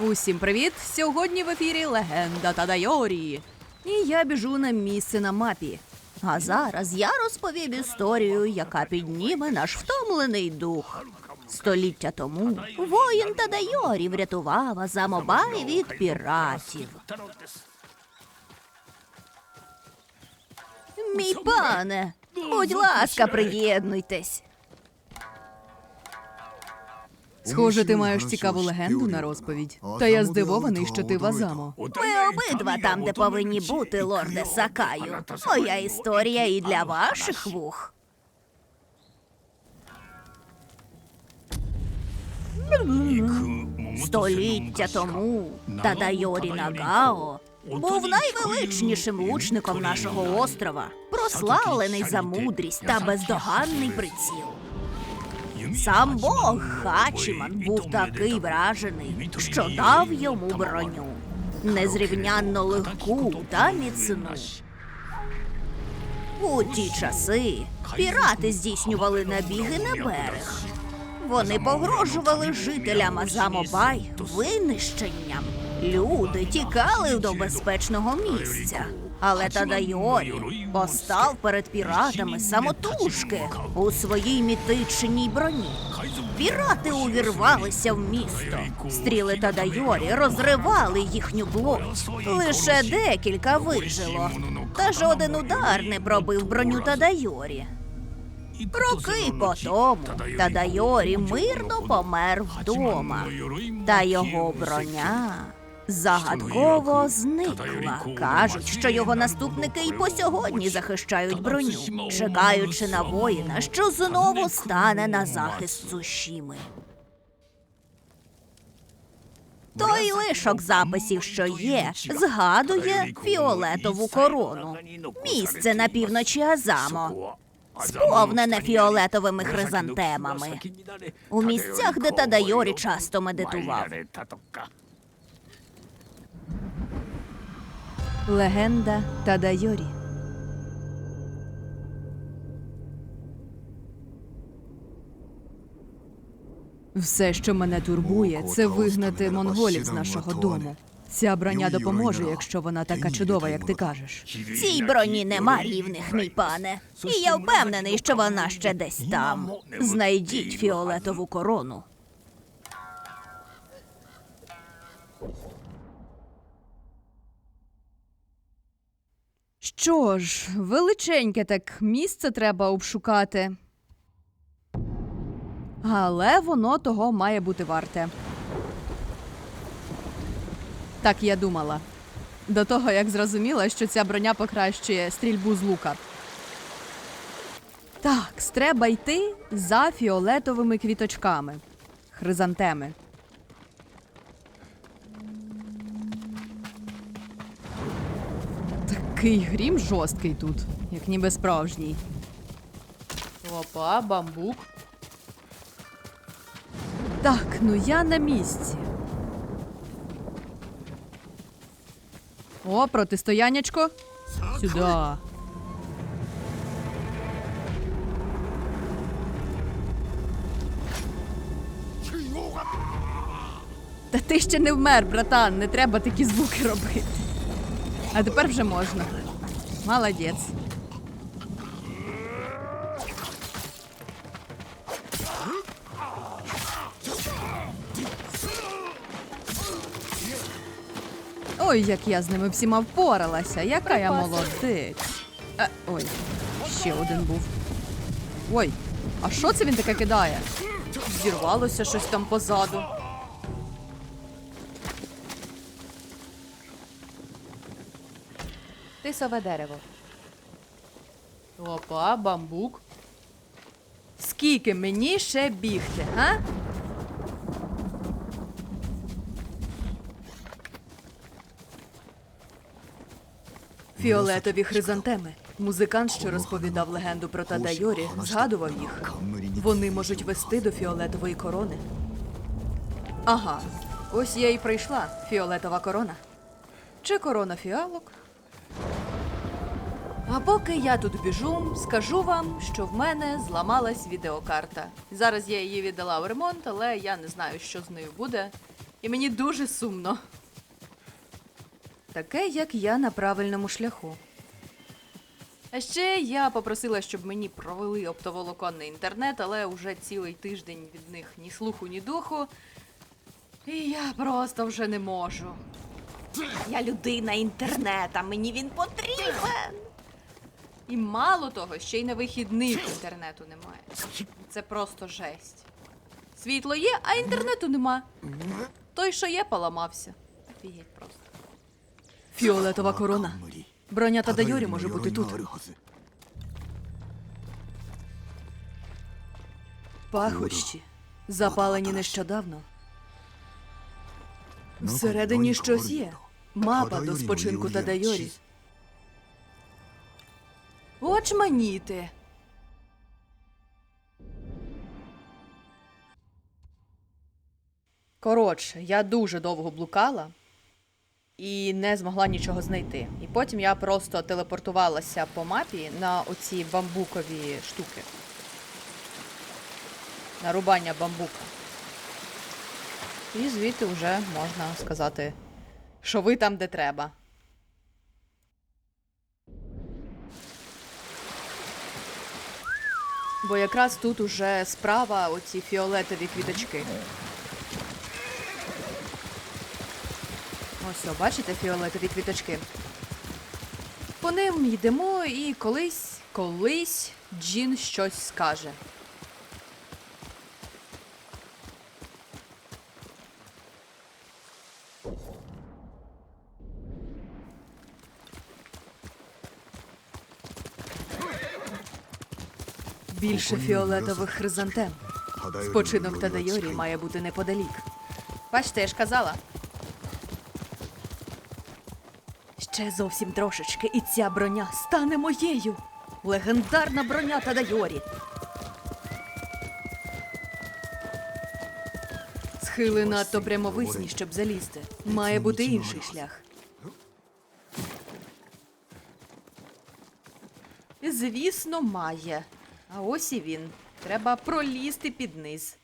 Усім привіт! Сьогодні в ефірі Легенда Тадайорі. І я біжу на місце на мапі. А зараз я розповім історію, яка підніме наш втомлений дух. Століття тому воїн Тадайорі врятував Азамобай від піратів. Мій пане, будь ласка, приєднуйтесь. Схоже, ти маєш цікаву легенду на розповідь. Та я здивований, що ти вазамо. Ми обидва там, де повинні бути, лорде Сакаю. Моя історія і для ваших вух. Століття тому Тадайорі Нагао був найвеличнішим лучником нашого острова, прославлений за мудрість та бездоганний приціл. Сам Бог Хачіман був такий вражений, що дав йому броню незрівнянно легку та міцну. У ті часи пірати здійснювали набіги на берег. Вони погрожували жителям Азамобай винищенням. Люди тікали до безпечного місця. Але Тадайорі постав перед піратами самотужки у своїй мітичній броні. Пірати увірвалися в місто. Стріли Тадайорі розривали їхню плоть. Лише декілька вижило. Та жоден удар не пробив броню Тадайорі. Роки по тому Тадайорі мирно помер вдома, та його броня загадково зникла. Кажуть, що його наступники й по сьогодні захищають броню, чекаючи на воїна, що знову стане на захист Цушіми. Той лишок записів, що є, згадує фіолетову корону. Місце на півночі Азамо. Сповнене фіолетовими хризантемами. У місцях, де Тадайорі часто медитував. Легенда Тадайорі. Все, що мене турбує, це вигнати монголів з нашого дому. Ця броня допоможе, якщо вона така чудова, як ти кажеш. Цій броні нема рівних, мій пане. І я впевнений, що вона ще десь там. Знайдіть фіолетову корону. Що ж, величеньке так місце треба обшукати. Але воно того має бути варте. Так я думала. До того, як зрозуміла, що ця броня покращує стрільбу з лука. Так, треба йти за фіолетовими квіточками. Хризантеми. Такий грім жорсткий тут, як ніби справжній. Опа, бамбук. Так, ну я на місці. О, протистояннячко. Сюда. Та ти ще не вмер, братан, не треба такі звуки робити. А тепер вже можна. Молодець. Ой, як я з ними всіма впоралася, яка я молодець. Е, ой, ще один був. Ой, а що це він таке кидає? Зірвалося щось там позаду. Тисове дерево. Опа, бамбук. Скільки мені ще бігти, га? Фіолетові хризантеми. Музикант, що розповідав легенду про Тадайорі, згадував їх. Вони можуть вести до фіолетової корони. Ага, ось я і прийшла. Фіолетова корона. Чи корона фіалок? А поки я тут біжу, скажу вам, що в мене зламалась відеокарта. Зараз я її віддала в ремонт, але я не знаю, що з нею буде. І мені дуже сумно. Таке, як я на правильному шляху. А ще я попросила, щоб мені провели оптоволоконний інтернет, але вже цілий тиждень від них ні слуху, ні духу. І я просто вже не можу. Я людина інтернета, мені він потрібен. І мало того, ще й на вихідних інтернету немає. Це просто жесть. Світло є, а інтернету нема. Той, що є, поламався. Офігеть просто. Фіолетова корона. Броня Тадайорі може бути тут. Пахощі. Запалені нещодавно. Всередині щось є. Мапа до спочинку Тадайорі. Очманіти. Коротше, я дуже довго блукала і не змогла нічого знайти. І потім я просто телепортувалася по мапі на оці бамбукові штуки. Нарубання бамбука. І звідти вже можна сказати, що ви там, де треба. Бо якраз тут уже справа оці фіолетові квіточки. Ось, о, бачите фіолетові квіточки. По ним йдемо і колись, колись Джін щось скаже. Більше фіолетових хризантем. Спочинок Тадайорі має бути неподалік. Бачите, я ж казала. Ще зовсім трошечки, і ця броня стане моєю. Легендарна броня Тадайорі. Схили надто прямовисні, щоб залізти. Має бути інший шлях. Звісно, має. А ось і він. Треба пролізти під низ.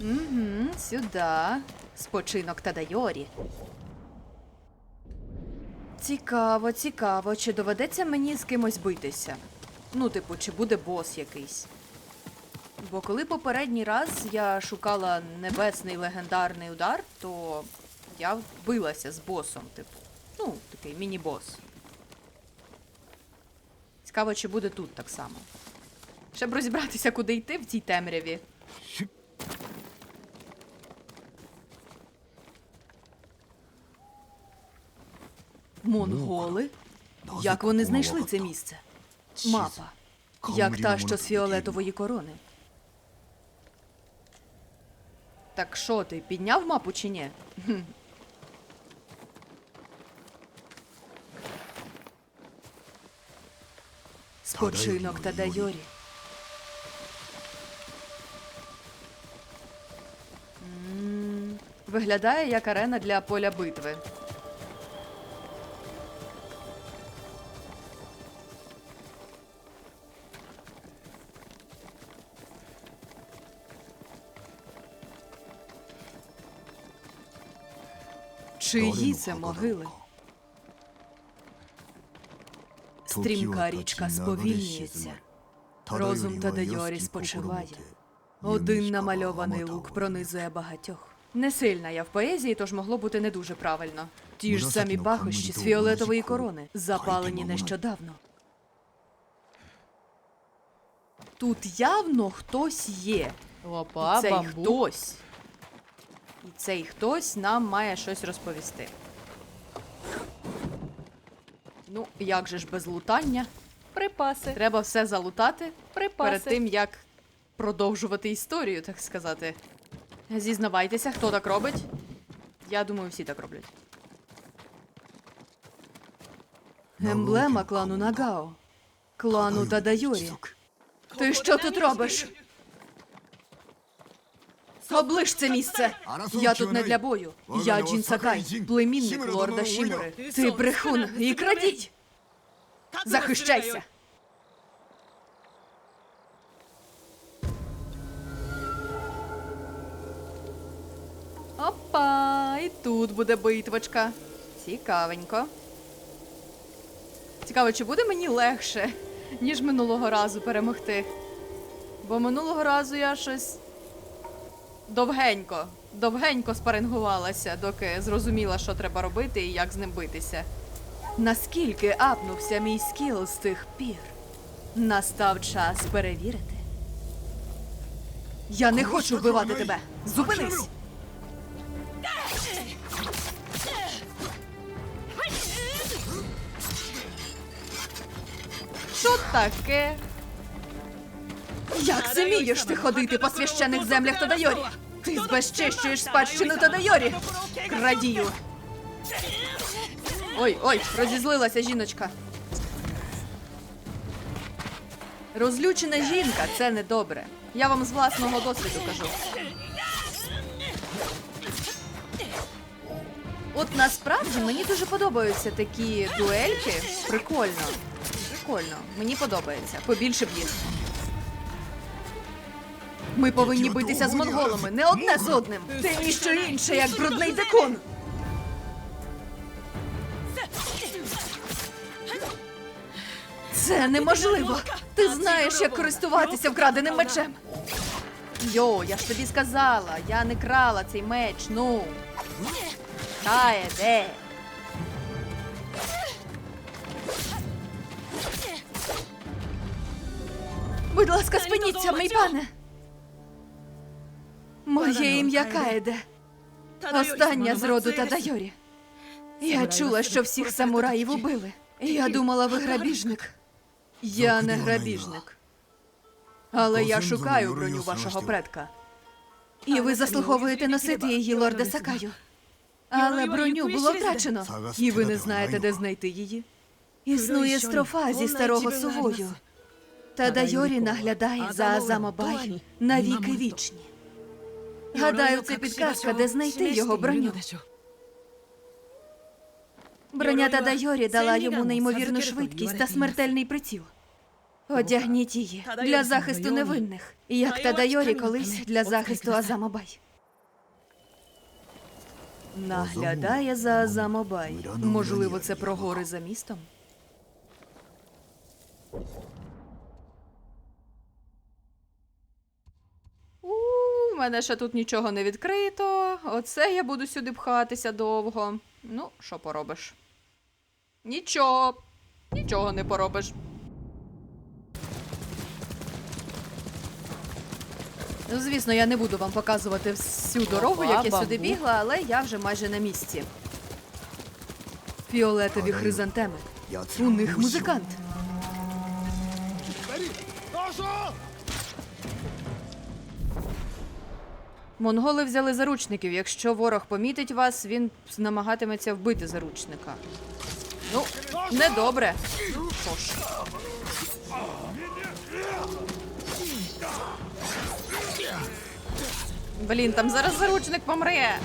Угу, сюди. Спочинок Тадайорі. Цікаво, цікаво, чи доведеться мені з кимось битися? Ну, типу, чи буде бос якийсь? Бо коли попередній раз я шукала небесний легендарний удар, то я билася з босом, типу. Ну, такий міні-бос. Цікаво, чи буде тут так само. Щоб розібратися, куди йти в цій темряві. Монголи? Як вони знайшли це місце? Мапа. Як та, що з фіолетової корони. Так що ти, підняв мапу чи ні? Хм. Спочинок Тадайорі. М, Виглядає як арена для поля битви. Чиї це могили? Стрімка річка сповільнюється. Розум та Тадайорі спочиває. Один намальований лук пронизує багатьох. Не сильна я в поезії, тож могло бути не дуже правильно. Ті ж самі пахощі з фіолетової корони, запалені нещодавно. Тут явно хтось є. Опа, І цей бамбук. хтось. І цей хтось нам має щось розповісти. Ну, як же ж без лутання? Припаси. Треба все залутати Припаси. перед тим, як продовжувати історію, так сказати. Зізнавайтеся, хто так робить? Я думаю, всі так роблять. Емблема клану Нагао. Клану Тадайорі. Ти що тут робиш? Оближ це місце! Я тут не для бою. Я Джін Сакай, племінник лорда Шімури. Ти брехун і крадіть! Захищайся! Опа, і Тут буде битвочка. Цікавенько. Цікаво, чи буде мені легше, ніж минулого разу перемогти. Бо минулого разу я щось довгенько, довгенько спарингувалася, доки зрозуміла, що треба робити і як з ним битися. Наскільки апнувся мій скіл з тих пір? Настав час перевірити. Я не хочу вбивати тебе. Зупинись! Що таке? Як смієш ти ходити по священних землях Тадайорі? Ти збезчещуєш спадщину Тадайорі! Крадію! Ой, ой, розізлилася жіночка. Розлючена жінка це недобре. Я вам з власного досвіду кажу. От насправді мені дуже подобаються такі дуельки. Прикольно. Прикольно. Мені подобається. Побільше б їх. Ми повинні битися з монголами, не одне з одним. Ти ніщо інше, як брудний декун. Це неможливо. Ти знаєш, як користуватися вкраденим мечем. Йо, я ж тобі сказала, я не крала цей меч, ну. Кає, де? Будь ласка, спиніться, мій пане. Моє ім'я Каеде. Остання з роду Тадайорі. Я чула, що всіх самураїв убили. Я думала, ви грабіжник. Я не грабіжник. Але я шукаю броню вашого предка. І ви заслуговуєте носити її, лорде Сакаю. Але броню було втрачено. І ви не знаєте, де знайти її. Існує строфа зі старого сувою. Тадайорі наглядає за Азамобай на віки вічні. Гадаю, це підказка, де знайти його броню. Броня Тадайорі дала йому неймовірну швидкість та смертельний приціл. Одягніть її для захисту невинних, як Тадайорі колись для захисту Азамобай. Наглядає за Азамобай. Можливо, це про гори за містом. У в мене ще тут нічого не відкрито. Оце я буду сюди пхатися довго. Ну, що поробиш? Нічого. Нічого не поробиш. Ну, звісно, я не буду вам показувати всю дорогу, як я сюди бігла, але я вже майже на місці. Фіолетові хризантеми. У них музикант. Монголи взяли заручників. Якщо ворог помітить вас, він намагатиметься вбити заручника. Ну, недобре. Блін, там зараз заручник помре.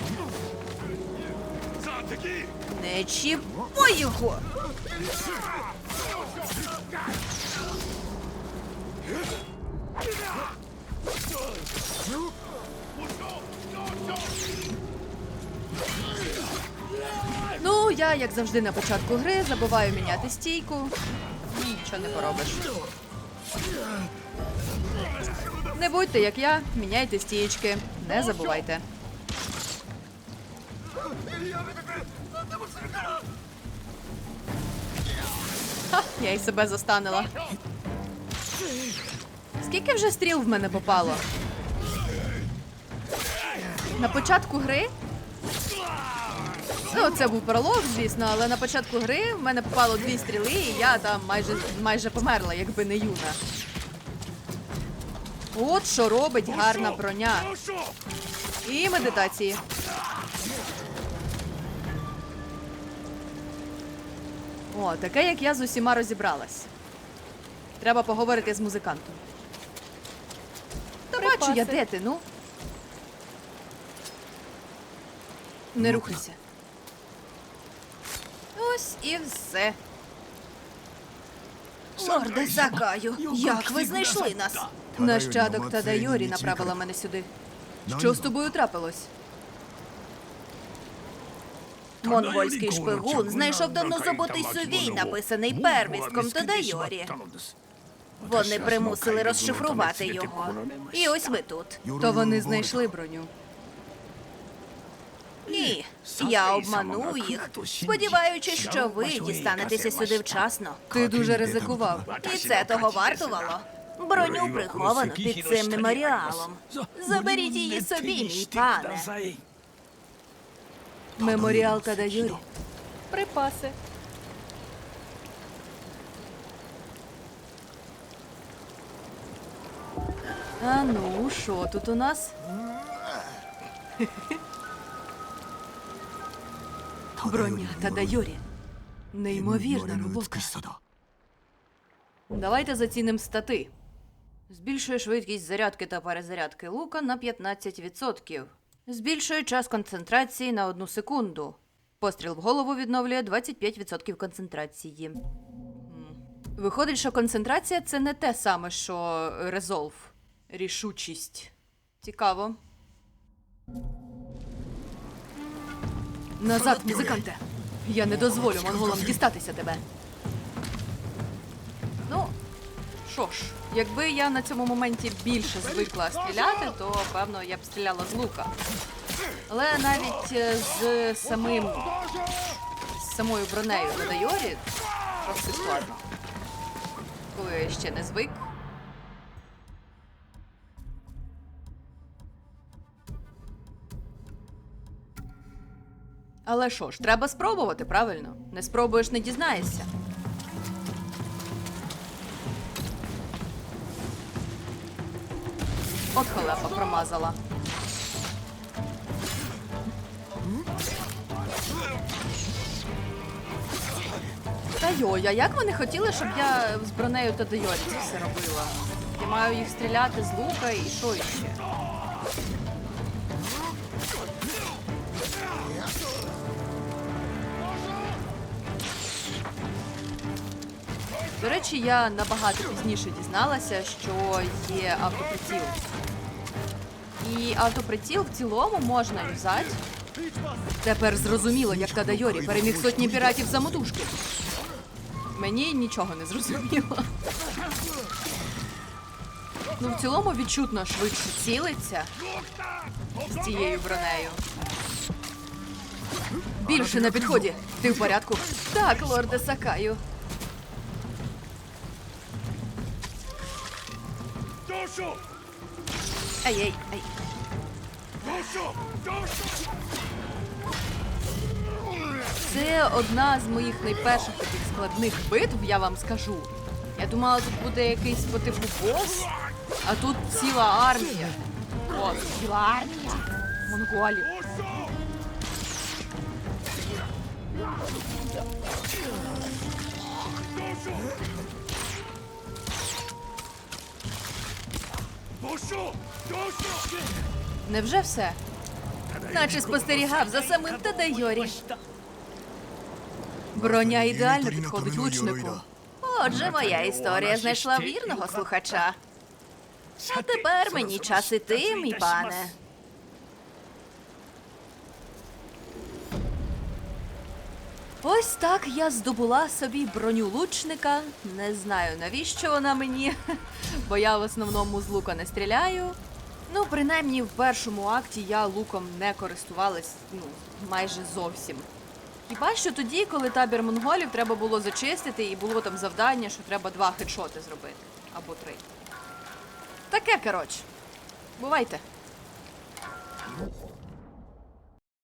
Не чіпай його. Ну, я, як завжди, на початку гри забуваю міняти стійку. Нічого не поробиш. Не будьте як я, міняйте стієчки. Не забувайте. Ха, я й себе застанила. Скільки вже стріл в мене попало? На початку гри Ну, це був пролог, звісно, але на початку гри в мене попало дві стріли, і я там майже майже померла, якби не юна. От що робить гарна броня. І медитації. О, таке, як я з усіма розібралась. Треба поговорити з музикантом. Та бачу я, де ти, ну. Не рухайся. Ось і все. Лорде Сакаю, як ви знайшли нас? Нащадок Тадайорі направила мене сюди. Що з тобою трапилось? Монгольський шпигун знайшов давно забутий сувій, написаний первістком Тадайорі. Вони примусили розшифрувати його. І ось ви тут. То вони знайшли броню. Ні, я обманув їх, сподіваючись, що ви дістанетеся сюди вчасно. Ти дуже ризикував. І це того вартувало. Броню приховано під цим меморіалом. Заберіть її собі, мій пане. Меморіал Тадаюрі. Припаси. А ну, що тут у нас? Броня Тадайорі. Неймовірна робота. Давайте зацінимо стати. Збільшує швидкість зарядки та перезарядки лука на 15%. Збільшує час концентрації на 1 секунду. Постріл в голову відновлює 25% концентрації. Виходить, що концентрація це не те саме, що резолв. Рішучість. Цікаво. Назад, музиканте! Я не дозволю монголам дістатися тебе. Ну, що ж, якби я на цьому моменті більше звикла стріляти, то певно я б стріляла з лука. Але навіть е, з самим з самою бронею на Дайорі трохи складно. Коли я ще не звик. Але що ж, треба спробувати, правильно? Не спробуєш, не дізнаєшся. От халепа промазала. Та йой, а як вони хотіли, щоб я з бронею та Дайорі це все робила? Я маю їх стріляти з лука і що іще? Речі, я набагато пізніше дізналася, що є автоприціл. І автоприціл в цілому можна юзати. Тепер зрозуміло, як Тадайорі переміг сотні піратів самотужки. Мені нічого не зрозуміло. Ну, в цілому відчутно швидше цілиться з цією бронею. Більше на підході. Ти в порядку? Так, лорде Сакаю. Ай-ай, ай. Це одна з моїх найперших таких складних битв, я вам скажу. Я думала, тут буде якийсь по типу бос, а тут ціла армія. О, ціла армія. Монголів. Невже все? Наче спостерігав за самим Тадайорі. Броня ідеально підходить лучнику. Отже, моя історія знайшла вірного слухача. А тепер мені час іти, мій пане. Ось так я здобула собі броню лучника. Не знаю, навіщо вона мені, бо я в основному з лука не стріляю. Ну, принаймні, в першому акті я луком не користувалась ну, майже зовсім. Хіба що тоді, коли табір монголів треба було зачистити, і було там завдання, що треба два хедшоти зробити. Або три. Таке, коротше. Бувайте.